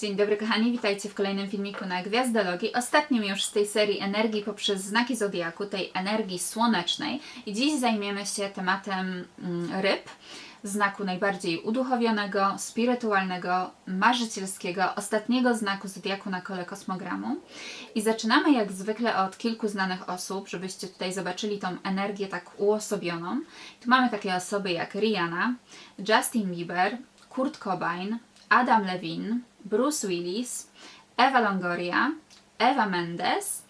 Dzień dobry kochani, witajcie w kolejnym filmiku na Gwiazdologii, ostatnim już z tej serii energii poprzez znaki Zodiaku, tej energii słonecznej. I dziś zajmiemy się tematem mm, ryb, znaku najbardziej uduchowionego, spirytualnego, marzycielskiego, ostatniego znaku Zodiaku na kole kosmogramu. I zaczynamy jak zwykle od kilku znanych osób, żebyście tutaj zobaczyli tą energię tak uosobioną. Tu mamy takie osoby jak Rihanna, Justin Bieber, Kurt Cobain, Adam Levine, Bruce Willis, Eva Longoria, Eva Mendes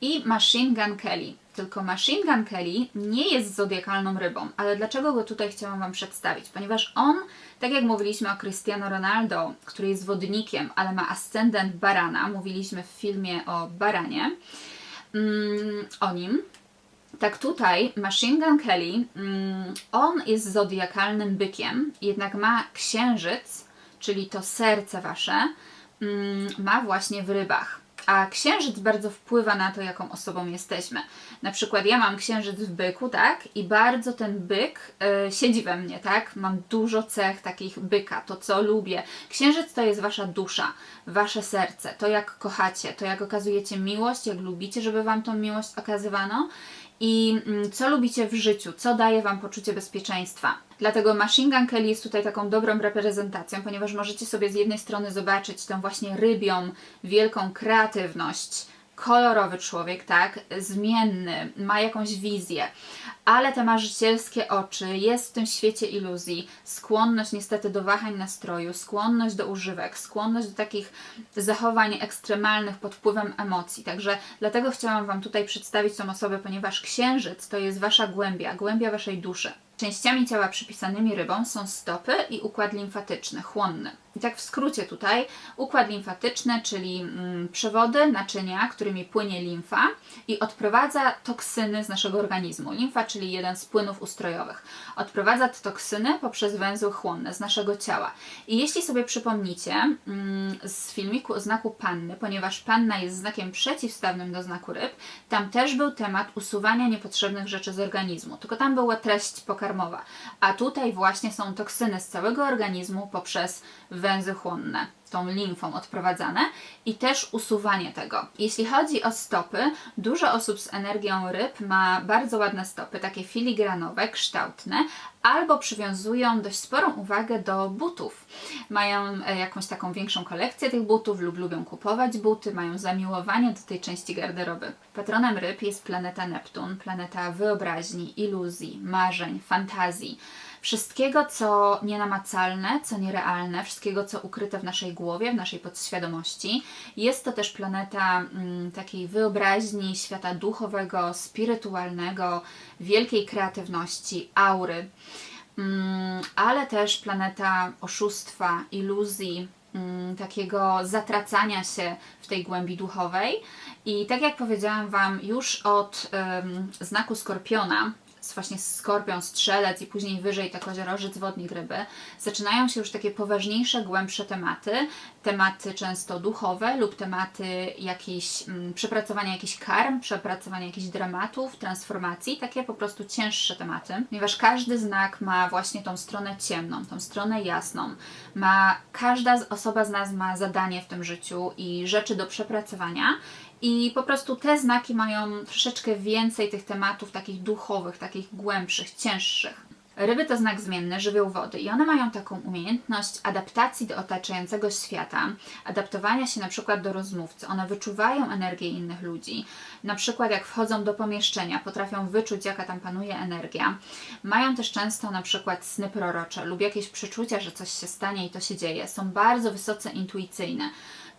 i Machine Gun Kelly. Tylko Machine Gun Kelly nie jest zodiakalną rybą, ale dlaczego go tutaj chciałam Wam przedstawić? Ponieważ on, tak jak mówiliśmy o Cristiano Ronaldo, który jest wodnikiem, ale ma ascendent barana, mówiliśmy w filmie o baranie, mm, o nim, tak tutaj Machine Gun Kelly, mm, on jest zodiakalnym bykiem, jednak ma księżyc, czyli to serce wasze, mm, ma właśnie w rybach. A księżyc bardzo wpływa na to, jaką osobą jesteśmy. Na przykład ja mam księżyc w byku, tak? I bardzo ten byk y, siedzi we mnie, tak? Mam dużo cech takich byka, to co lubię. Księżyc to jest wasza dusza, wasze serce, to jak kochacie, to jak okazujecie miłość, jak lubicie, żeby wam tą miłość okazywano i mm, co lubicie w życiu, co daje Wam poczucie bezpieczeństwa. Dlatego Machine Gun Kelly jest tutaj taką dobrą reprezentacją, ponieważ możecie sobie z jednej strony zobaczyć tę właśnie rybią, wielką kreatywność, kolorowy człowiek, tak, zmienny, ma jakąś wizję, ale te marzycielskie oczy, jest w tym świecie iluzji, skłonność niestety do wahań nastroju, skłonność do używek, skłonność do takich zachowań ekstremalnych pod wpływem emocji. Także dlatego chciałam Wam tutaj przedstawić tą osobę, ponieważ księżyc to jest Wasza głębia, głębia Waszej duszy. Częściami ciała przypisanymi rybom są stopy i układ limfatyczny, chłonny. I tak w skrócie tutaj układ limfatyczny, czyli mm, przewody, naczynia, którymi płynie limfa i odprowadza toksyny z naszego organizmu. Limfa, czyli jeden z płynów ustrojowych. Odprowadza te toksyny poprzez węzły chłonne z naszego ciała. I jeśli sobie przypomnicie mm, z filmiku o znaku panny, ponieważ panna jest znakiem przeciwstawnym do znaku ryb, tam też był temat usuwania niepotrzebnych rzeczy z organizmu. Tylko tam była treść pokarmowa. A tutaj właśnie są toksyny z całego organizmu poprzez węzły chłonne, tą limfą odprowadzane i też usuwanie tego. Jeśli chodzi o stopy, dużo osób z energią ryb ma bardzo ładne stopy, takie filigranowe, kształtne, albo przywiązują dość sporą uwagę do butów. Mają e, jakąś taką większą kolekcję tych butów lub lubią kupować buty, mają zamiłowanie do tej części garderoby. Patronem ryb jest planeta Neptun, planeta wyobraźni, iluzji, marzeń, fantazji wszystkiego, co nienamacalne, co nierealne, wszystkiego, co ukryte w naszej głowie, w naszej podświadomości. Jest to też planeta mm, takiej wyobraźni, świata duchowego, spirytualnego, wielkiej kreatywności, aury, mm, ale też planeta oszustwa, iluzji, mm, takiego zatracania się w tej głębi duchowej. I tak jak powiedziałam Wam, już od znaku skorpiona, właśnie skorpion, strzelec i później wyżej to koziorożec, wodnik, ryby, zaczynają się już takie poważniejsze, głębsze tematy, tematy często duchowe lub tematy jakiejś, mm, przepracowania jakichś karm, przepracowania jakichś dramatów, transformacji, takie po prostu cięższe tematy, ponieważ każdy znak ma właśnie tą stronę ciemną, tą stronę jasną, ma, każda osoba z nas ma zadanie w tym życiu i rzeczy do przepracowania i po prostu te znaki mają troszeczkę więcej tych tematów takich duchowych, takich głębszych, cięższych. Ryby to znak zmienny, żywioł wody i one mają taką umiejętność adaptacji do otaczającego świata, adaptowania się na przykład do rozmówcy. One wyczuwają energię innych ludzi. Na przykład jak wchodzą do pomieszczenia, potrafią wyczuć jaka tam panuje energia. Mają też często na przykład sny prorocze lub jakieś przeczucia, że coś się stanie i to się dzieje. Są bardzo wysoce intuicyjne.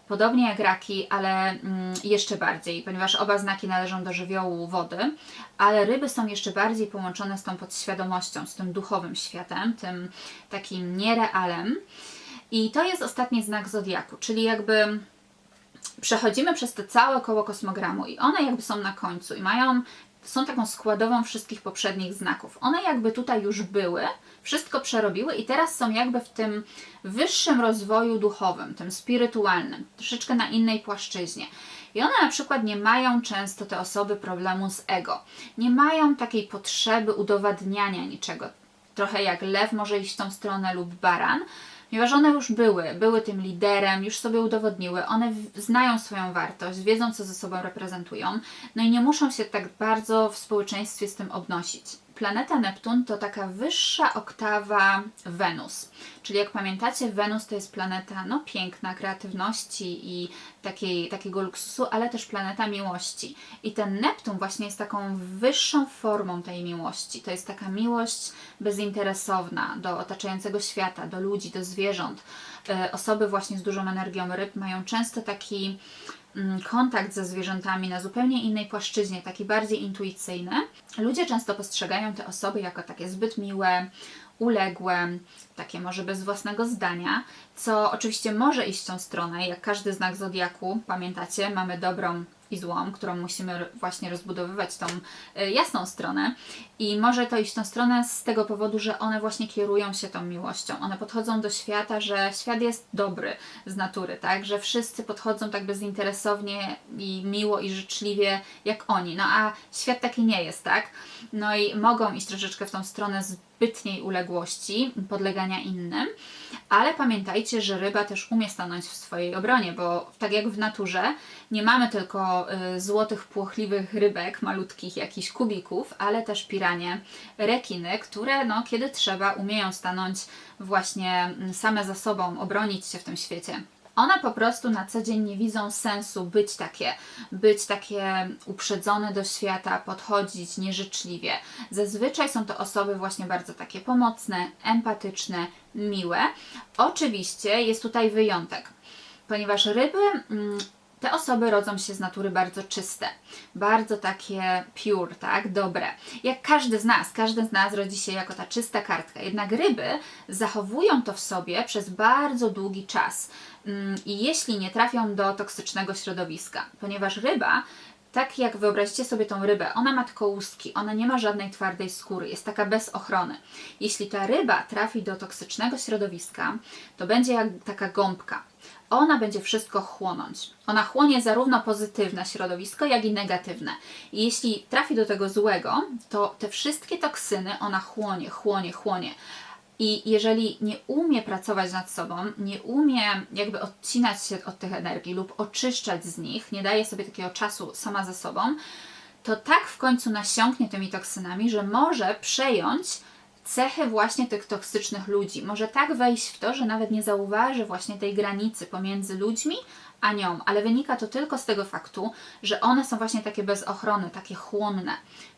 Podobnie jak raki, ale mm, jeszcze bardziej, ponieważ oba znaki należą do żywiołu wody, ale ryby są jeszcze bardziej połączone z tą podświadomością, z tym duchowym światem, tym takim nierealem. I to jest ostatni znak zodiaku, czyli jakby przechodzimy przez to całe koło kosmogramu i one jakby są na końcu i mają są taką składową wszystkich poprzednich znaków. One jakby tutaj już były, wszystko przerobiły i teraz są jakby w tym wyższym rozwoju duchowym, tym spirytualnym, troszeczkę na innej płaszczyźnie. I one na przykład nie mają często te osoby problemu z ego. Nie mają takiej potrzeby udowadniania niczego. Trochę jak lew może iść w tą stronę lub baran. Ponieważ one już były, były tym liderem, już sobie udowodniły, one znają swoją wartość, wiedzą, co ze sobą reprezentują, no i nie muszą się tak bardzo w społeczeństwie z tym obnosić. Planeta Neptun to taka wyższa oktawa Wenus. Czyli jak pamiętacie, Wenus to jest planeta no, piękna, kreatywności i takiej, takiego luksusu, ale też planeta miłości. I ten Neptun właśnie jest taką wyższą formą tej miłości. To jest taka miłość bezinteresowna do otaczającego świata, do ludzi, do zwierząt. E, Osoby właśnie z dużą energią ryb mają często taki kontakt ze zwierzętami na zupełnie innej płaszczyźnie, taki bardziej intuicyjny. Ludzie często postrzegają te osoby jako takie zbyt miłe, uległe, takie może bez własnego zdania, co oczywiście może iść w tą stronę, jak każdy znak zodiaku, pamiętacie, mamy dobrą i złą, którą musimy właśnie rozbudowywać tą y, jasną stronę i może to iść w tą stronę z tego powodu, że one właśnie kierują się tą miłością. One podchodzą do świata, że świat jest dobry z natury, tak? Że wszyscy podchodzą tak bezinteresownie i miło i życzliwie jak oni. No a świat taki nie jest, tak? No i mogą iść troszeczkę w tą stronę zbytniej uległości, podlegania innym, ale pamiętajcie, że ryba też umie stanąć w swojej obronie, bo tak jak w naturze, nie mamy tylko y, złotych, płochliwych rybek, malutkich jakichś kubików, ale też piranie, rekiny, które no, kiedy trzeba umieją stanąć właśnie mm, same za sobą, obronić się w tym świecie. One po prostu na co dzień nie widzą sensu być takie, być takie uprzedzone do świata, podchodzić nieżyczliwie. Zazwyczaj są to osoby właśnie bardzo takie pomocne, empatyczne, miłe. Oczywiście jest tutaj wyjątek, ponieważ ryby, mm, te osoby rodzą się z natury bardzo czyste, bardzo takie pure, tak, dobre. Jak każdy z nas, każdy z nas rodzi się jako ta czysta kartka. Jednak ryby zachowują to w sobie przez bardzo długi czas. Mm, I jeśli nie trafią do toksycznego środowiska, ponieważ ryba tak jak wyobraźcie sobie tą rybę, ona ma tylko łuski, ona nie ma żadnej twardej skóry, jest taka bez ochrony. Jeśli ta ryba trafi do toksycznego środowiska, to będzie jak taka gąbka. Ona będzie wszystko chłonąć. Ona chłonie zarówno pozytywne środowisko, jak i negatywne. I jeśli trafi do tego złego, to te wszystkie toksyny ona chłonie, chłonie, chłonie. I jeżeli nie umie pracować nad sobą, nie umie jakby odcinać się od tych energii lub oczyszczać z nich, nie daje sobie takiego czasu sama ze sobą, to tak w końcu nasiąknie tymi toksynami, że może przejąć cechy właśnie tych toksycznych ludzi. Może tak wejść w to, że nawet nie zauważy właśnie tej granicy pomiędzy ludźmi a nią, ale wynika to tylko z tego faktu, że one są właśnie takie bez ochrony, takie chłonne,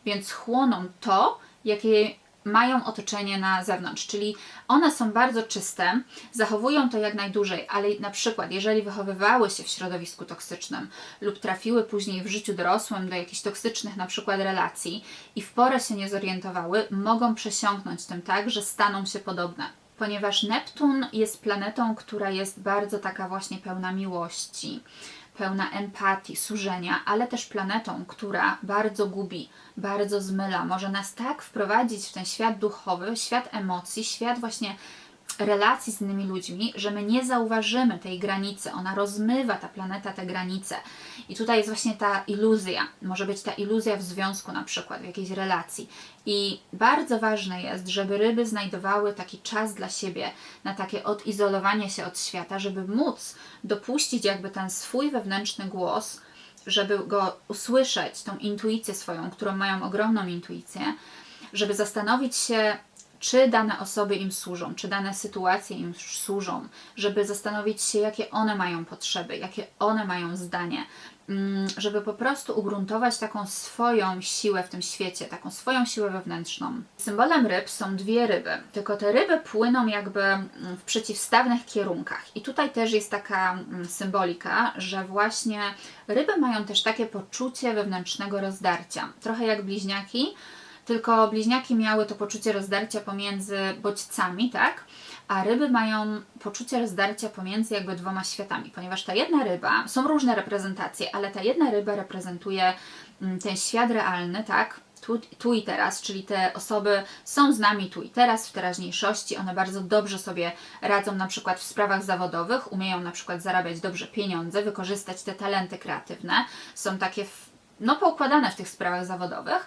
więc chłoną to, jakie mają otoczenie na zewnątrz, czyli one są bardzo czyste, zachowują to jak najdłużej, ale na przykład jeżeli wychowywały się w środowisku toksycznym lub trafiły później w życiu dorosłym do jakichś toksycznych na przykład relacji i w porę się nie zorientowały, mogą przesiąknąć tym tak, że staną się podobne. Ponieważ Neptun jest planetą, która jest bardzo taka właśnie pełna miłości, pełna empatii, służenia, ale też planetą, która bardzo gubi, bardzo zmyla, może nas tak wprowadzić w ten świat duchowy, świat emocji, świat właśnie relacji z innymi ludźmi, że my nie zauważymy tej granicy. Ona rozmywa, ta planeta, te granice. I tutaj jest właśnie ta iluzja. Może być ta iluzja w związku, na przykład, w jakiejś relacji. I bardzo ważne jest, żeby ryby znajdowały taki czas dla siebie, na takie odizolowanie się od świata, żeby móc dopuścić jakby ten swój wewnętrzny głos, żeby go usłyszeć, tą intuicję swoją, którą mają ogromną intuicję, żeby zastanowić się, czy dane osoby im służą, czy dane sytuacje im służą, żeby zastanowić się, jakie one mają potrzeby, jakie one mają zdanie, mm, żeby po prostu ugruntować taką swoją siłę w tym świecie, taką swoją siłę wewnętrzną. Symbolem ryb są dwie ryby, tylko te ryby płyną jakby mm, w przeciwstawnych kierunkach. I tutaj też jest taka mm, symbolika, że właśnie ryby mają też takie poczucie wewnętrznego rozdarcia, trochę jak bliźniaki, tylko bliźniaki miały to poczucie rozdarcia pomiędzy bodźcami, tak? A ryby mają poczucie rozdarcia pomiędzy jakby dwoma światami, ponieważ ta jedna ryba, są różne reprezentacje, ale ta jedna ryba reprezentuje mm, ten świat realny, tak? Tu, tu i teraz, czyli te osoby są z nami tu i teraz, w teraźniejszości, one bardzo dobrze sobie radzą na przykład w sprawach zawodowych, umieją na przykład zarabiać dobrze pieniądze, wykorzystać te talenty kreatywne, są takie no poukładane w tych sprawach zawodowych.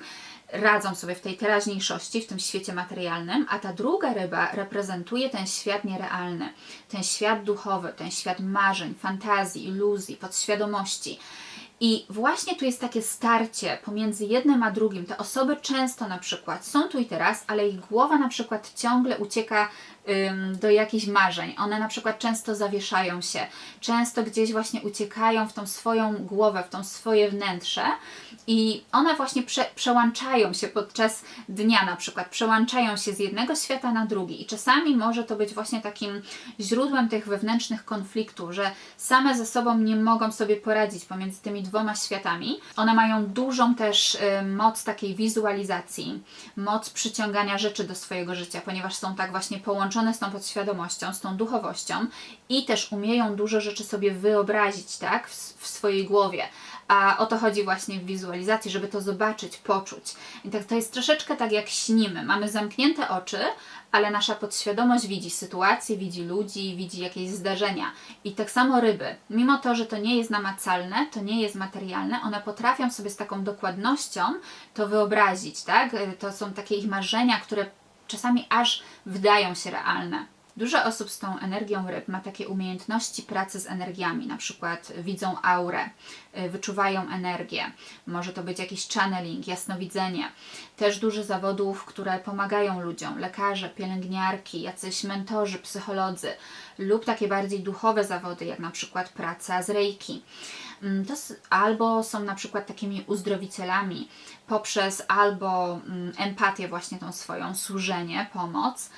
Radzą sobie w tej teraźniejszości, w tym świecie materialnym, a ta druga ryba reprezentuje ten świat nierealny, ten świat duchowy, ten świat marzeń, fantazji, iluzji, podświadomości. I właśnie tu jest takie starcie pomiędzy jednym a drugim. Te osoby często na przykład są tu i teraz, ale ich głowa na przykład ciągle ucieka ym, do jakichś marzeń. One na przykład często zawieszają się, często gdzieś właśnie uciekają w tą swoją głowę, w tą swoje wnętrze i one właśnie prze, przełączają się podczas dnia na przykład, przełączają się z jednego świata na drugi i czasami może to być właśnie takim źródłem tych wewnętrznych konfliktów, że same ze sobą nie mogą sobie poradzić pomiędzy tymi dwoma światami. One mają dużą też y, moc takiej wizualizacji, moc przyciągania rzeczy do swojego życia, ponieważ są tak właśnie połączone z tą podświadomością, z tą duchowością i też umieją dużo rzeczy sobie wyobrazić, tak, w, w swojej głowie. A o to chodzi właśnie w wizualizacji, żeby to zobaczyć, poczuć. I tak to jest troszeczkę tak jak śnimy. Mamy zamknięte oczy, ale nasza podświadomość widzi sytuacje, widzi ludzi, widzi jakieś zdarzenia. I tak samo ryby, mimo to, że to nie jest namacalne, to nie jest materialne, one potrafią sobie z taką dokładnością to wyobrazić, tak? To są takie ich marzenia, które czasami aż wydają się realne. Dużo osób z tą energią ryb ma takie umiejętności pracy z energiami, na przykład widzą aurę, y, wyczuwają energię, może to być jakiś channeling, jasnowidzenie. Też dużo zawodów, które pomagają ludziom, lekarze, pielęgniarki, jacyś mentorzy, psycholodzy lub takie bardziej duchowe zawody, jak na przykład praca z reiki. Mm, To albo są na przykład takimi uzdrowicielami poprzez albo mm, empatię właśnie tą swoją, służenie, pomoc,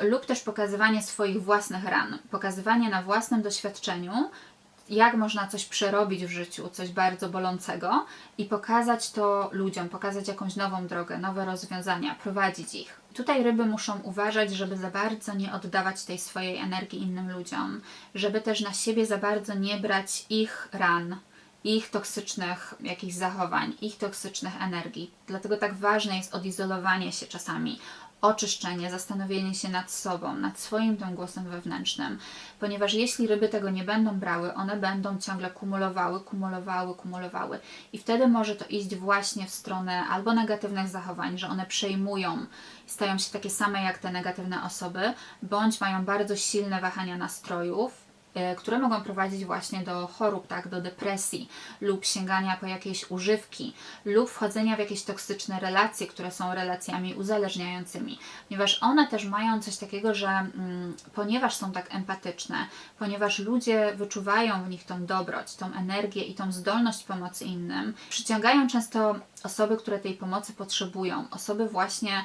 lub też pokazywanie swoich własnych ran, pokazywanie na własnym doświadczeniu, jak można coś przerobić w życiu, coś bardzo bolącego i pokazać to ludziom, pokazać jakąś nową drogę, nowe rozwiązania, prowadzić ich. Tutaj ryby muszą uważać, żeby za bardzo nie oddawać tej swojej energii innym ludziom, żeby też na siebie za bardzo nie brać ich ran, ich toksycznych jakichś zachowań, ich toksycznych energii. Dlatego tak ważne jest odizolowanie się czasami, oczyszczenie, zastanowienie się nad sobą, nad swoim tym głosem wewnętrznym, ponieważ jeśli ryby tego nie będą brały, one będą ciągle kumulowały, kumulowały, kumulowały. I wtedy może to iść właśnie w stronę albo negatywnych zachowań, że one przejmują, stają się takie same jak te negatywne osoby, bądź mają bardzo silne wahania nastrojów, które mogą prowadzić właśnie do chorób, tak, do depresji lub sięgania po jakieś używki lub wchodzenia w jakieś toksyczne relacje, które są relacjami uzależniającymi, ponieważ one też mają coś takiego, że mm, ponieważ są tak empatyczne, ponieważ ludzie wyczuwają w nich tą dobroć, tą energię i tą zdolność pomocy innym, przyciągają często osoby, które tej pomocy potrzebują, osoby właśnie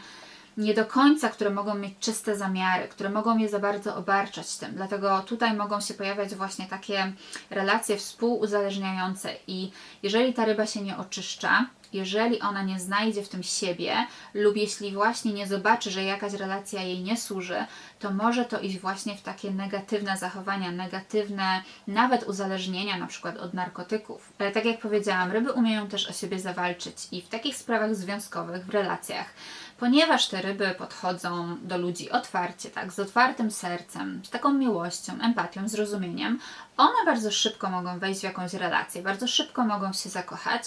nie do końca, które mogą mieć czyste zamiary, które mogą je za bardzo obarczać tym. Dlatego tutaj mogą się pojawiać właśnie takie relacje współuzależniające i jeżeli ta ryba się nie oczyszcza, jeżeli ona nie znajdzie w tym siebie lub jeśli właśnie nie zobaczy, że jakaś relacja jej nie służy, to może to iść właśnie w takie negatywne zachowania, negatywne nawet uzależnienia, na przykład od narkotyków. Ale tak jak powiedziałam, ryby umieją też o siebie zawalczyć i w takich sprawach związkowych, w relacjach, ponieważ te ryby podchodzą do ludzi otwarcie, tak, z otwartym sercem, z taką miłością, empatią, zrozumieniem, one bardzo szybko mogą wejść w jakąś relację, bardzo szybko mogą się zakochać.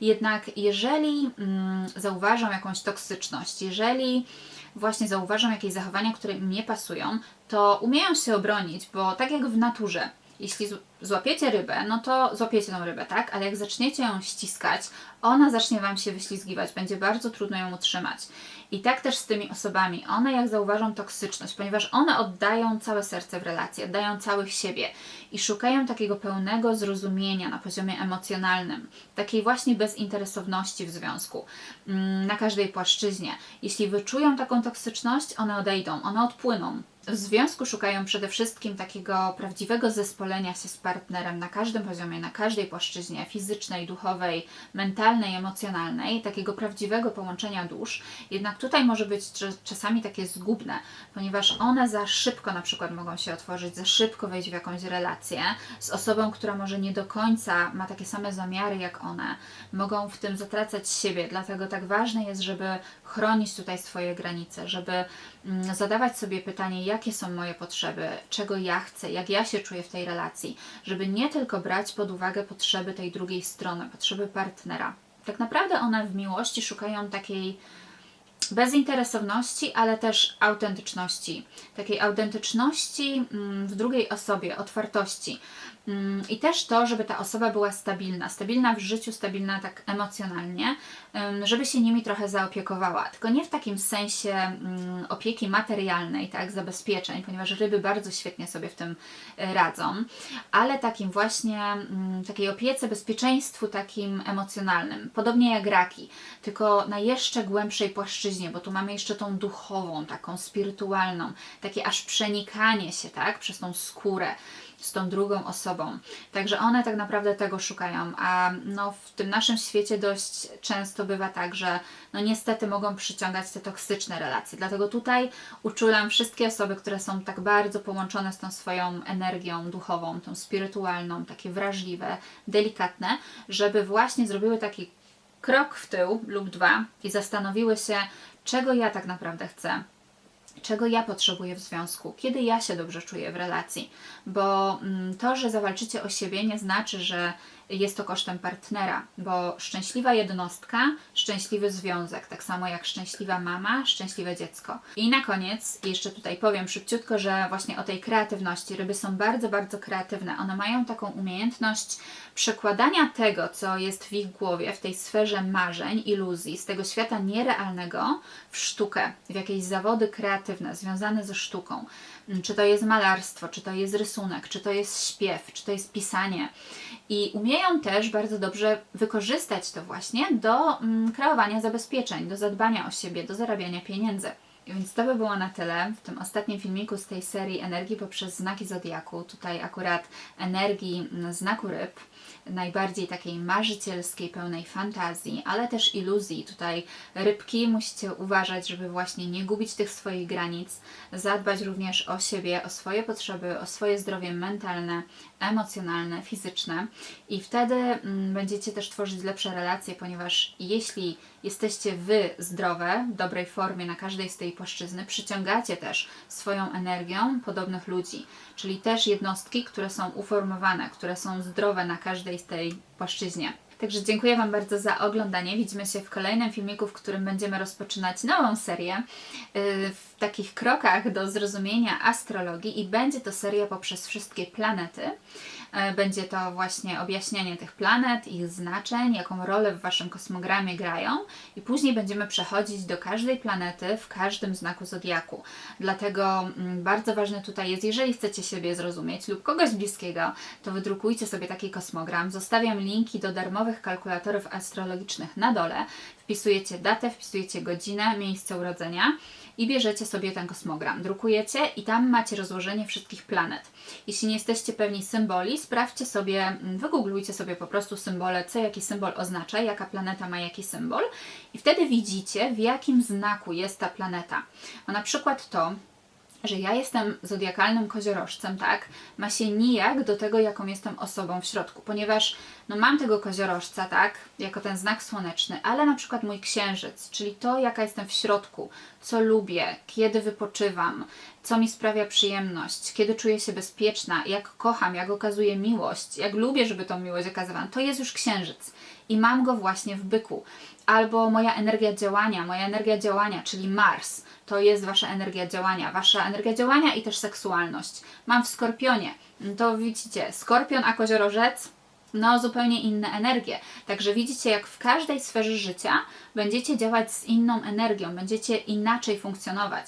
Jednak jeżeli mm, zauważą jakąś toksyczność, jeżeli właśnie zauważą jakieś zachowania, które im nie pasują, to umieją się obronić, bo tak jak w naturze, jeśli złapiecie rybę, no to złapiecie tą rybę, tak? Ale jak zaczniecie ją ściskać, ona zacznie Wam się wyślizgiwać, będzie bardzo trudno ją utrzymać. I tak też z tymi osobami. One jak zauważą toksyczność, ponieważ one oddają całe serce w relacji, oddają całych siebie i szukają takiego pełnego zrozumienia na poziomie emocjonalnym, takiej właśnie bezinteresowności w związku, mm, na każdej płaszczyźnie. Jeśli wyczują taką toksyczność, one odejdą, one odpłyną. W związku szukają przede wszystkim takiego prawdziwego zespolenia się z partnerem na każdym poziomie, na każdej płaszczyźnie fizycznej, duchowej, mentalnej, emocjonalnej, takiego prawdziwego połączenia dusz. Jednak tutaj może być cz- czasami takie zgubne, ponieważ one za szybko na przykład mogą się otworzyć, za szybko wejść w jakąś relację z osobą, która może nie do końca ma takie same zamiary jak one, mogą w tym zatracać siebie. Dlatego tak ważne jest, żeby chronić tutaj swoje granice, żeby mm, zadawać sobie pytanie, jakie są moje potrzeby, czego ja chcę, jak ja się czuję w tej relacji, żeby nie tylko brać pod uwagę potrzeby tej drugiej strony, potrzeby partnera. Tak naprawdę one w miłości szukają takiej bezinteresowności, ale też autentyczności. Takiej autentyczności mm, w drugiej osobie, otwartości. Mm, I też to, żeby ta osoba była stabilna, stabilna w życiu, stabilna tak emocjonalnie, żeby się nimi trochę zaopiekowała. Tylko nie w takim sensie mm, opieki materialnej, tak, zabezpieczeń, ponieważ ryby bardzo świetnie sobie w tym y, radzą, ale takim właśnie mm, takiej opiece, bezpieczeństwu takim emocjonalnym. Podobnie jak raki, tylko na jeszcze głębszej płaszczyźnie, bo tu mamy jeszcze tą duchową, taką spirytualną, takie aż przenikanie się, tak, przez tą skórę z tą drugą osobą. Także one tak naprawdę tego szukają, a no w tym naszym świecie dość często bywa tak, że no niestety mogą przyciągać te toksyczne relacje. Dlatego tutaj uczulam wszystkie osoby, które są tak bardzo połączone z tą swoją energią duchową, tą spirytualną, takie wrażliwe, delikatne, żeby właśnie zrobiły taki krok w tył lub dwa i zastanowiły się, czego ja tak naprawdę chcę czego ja potrzebuję w związku, kiedy ja się dobrze czuję w relacji, bo mm, to, że zawalczycie o siebie, nie znaczy, że jest to kosztem partnera, bo szczęśliwa jednostka, szczęśliwy związek, tak samo jak szczęśliwa mama, szczęśliwe dziecko. I na koniec jeszcze tutaj powiem szybciutko, że właśnie o tej kreatywności. Ryby są bardzo, bardzo kreatywne. One mają taką umiejętność przekładania tego, co jest w ich głowie, w tej sferze marzeń, iluzji, z tego świata nierealnego w sztukę, w jakieś zawody kreatywne związane ze sztuką. Czy to jest malarstwo, czy to jest rysunek, czy to jest śpiew, czy to jest pisanie. I umieją też bardzo dobrze wykorzystać to właśnie do mm, kreowania zabezpieczeń, do zadbania o siebie, do zarabiania pieniędzy. Więc to by było na tyle w tym ostatnim filmiku z tej serii Energii poprzez znaki Zodiaku. Tutaj akurat energii mm, znaku ryb, najbardziej takiej marzycielskiej, pełnej fantazji, ale też iluzji. Tutaj rybki musicie uważać, żeby właśnie nie gubić tych swoich granic, zadbać również o siebie, o swoje potrzeby, o swoje zdrowie mentalne, emocjonalne, fizyczne i wtedy mm, będziecie też tworzyć lepsze relacje, ponieważ jeśli jesteście Wy zdrowe, w dobrej formie na każdej z tej płaszczyzny, przyciągacie też swoją energią podobnych ludzi, czyli też jednostki, które są uformowane, które są zdrowe na każdej z tej płaszczyźnie. Także dziękuję Wam bardzo za oglądanie. Widzimy się w kolejnym filmiku, w którym będziemy rozpoczynać nową serię yy, w takich krokach do zrozumienia astrologii i będzie to seria poprzez wszystkie planety. Yy, Będzie to właśnie objaśnianie tych planet, ich znaczeń, jaką rolę w Waszym kosmogramie grają i później będziemy przechodzić do każdej planety w każdym znaku zodiaku. Dlatego mm, bardzo ważne tutaj jest, jeżeli chcecie siebie zrozumieć lub kogoś bliskiego, to wydrukujcie sobie taki kosmogram. Zostawiam linki do darmowych kalkulatorów astrologicznych na dole. Wpisujecie datę, wpisujecie godzinę, miejsce urodzenia i bierzecie sobie ten kosmogram, drukujecie i tam macie rozłożenie wszystkich planet. Jeśli nie jesteście pewni symboli, sprawdźcie sobie, mm, wygooglujcie sobie po prostu symbole, co jaki symbol oznacza, jaka planeta ma jaki symbol i wtedy widzicie, w jakim znaku jest ta planeta. Bo na przykład to, że ja jestem zodiakalnym koziorożcem, tak, ma się nijak do tego, jaką jestem osobą w środku, ponieważ no mam tego koziorożca, tak, jako ten znak słoneczny, ale na przykład mój księżyc, czyli to, jaka jestem w środku, co lubię, kiedy wypoczywam, co mi sprawia przyjemność, kiedy czuję się bezpieczna, jak kocham, jak okazuję miłość, jak lubię, żeby tą miłość okazywałam, to jest już księżyc. I mam go właśnie w byku. Albo moja energia działania, moja energia działania, czyli Mars, to jest Wasza energia działania, Wasza energia działania i też seksualność. Mam w Skorpionie, to widzicie, Skorpion a Koziorożec, no zupełnie inne energie. Także widzicie, jak w każdej sferze życia będziecie działać z inną energią, będziecie inaczej funkcjonować.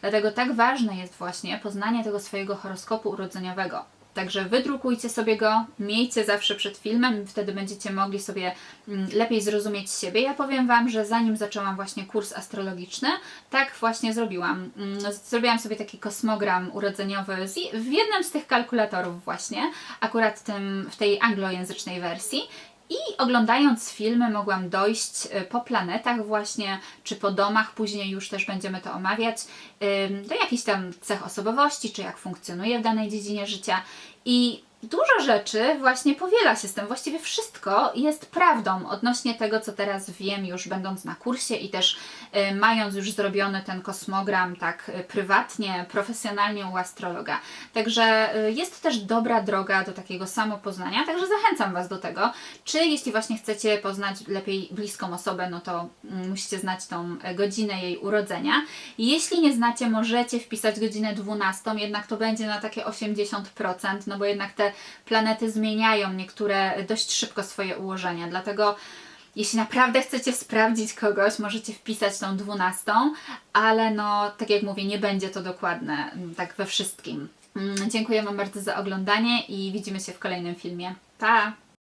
Dlatego tak ważne jest właśnie poznanie tego swojego horoskopu urodzeniowego. Także wydrukujcie sobie go, miejcie zawsze przed filmem, wtedy będziecie mogli sobie mm, lepiej zrozumieć siebie. Ja powiem Wam, że zanim zaczęłam właśnie kurs astrologiczny, tak właśnie zrobiłam. Mm, Zrobiłam sobie taki kosmogram urodzeniowy w jednym z tych kalkulatorów właśnie, akurat tym, w tej anglojęzycznej wersji. I oglądając filmy mogłam dojść y, po planetach właśnie, czy po domach, później już też będziemy to omawiać, do jakichś tam cech osobowości, czy jak funkcjonuje w danej dziedzinie życia. I dużo rzeczy właśnie powiela się z tym. Właściwie wszystko jest prawdą odnośnie tego, co teraz wiem, już będąc na kursie i też y, mając już zrobiony ten kosmogram tak y, prywatnie, profesjonalnie u astrologa. Także y, jest też dobra droga do takiego samopoznania, także zachęcam Was do tego. Czy jeśli właśnie chcecie poznać lepiej bliską osobę, no to mm, musicie znać tą godzinę jej urodzenia. Jeśli nie znacie, możecie wpisać godzinę 12, jednak to będzie na takie 80%, no bo jednak te planety zmieniają niektóre dość szybko swoje ułożenia, dlatego jeśli naprawdę chcecie sprawdzić kogoś, możecie wpisać tą 12, ale no, tak jak mówię, nie będzie to dokładne, mm, tak we wszystkim. Mm, Dziękuję Wam bardzo za oglądanie i widzimy się w kolejnym filmie. Pa!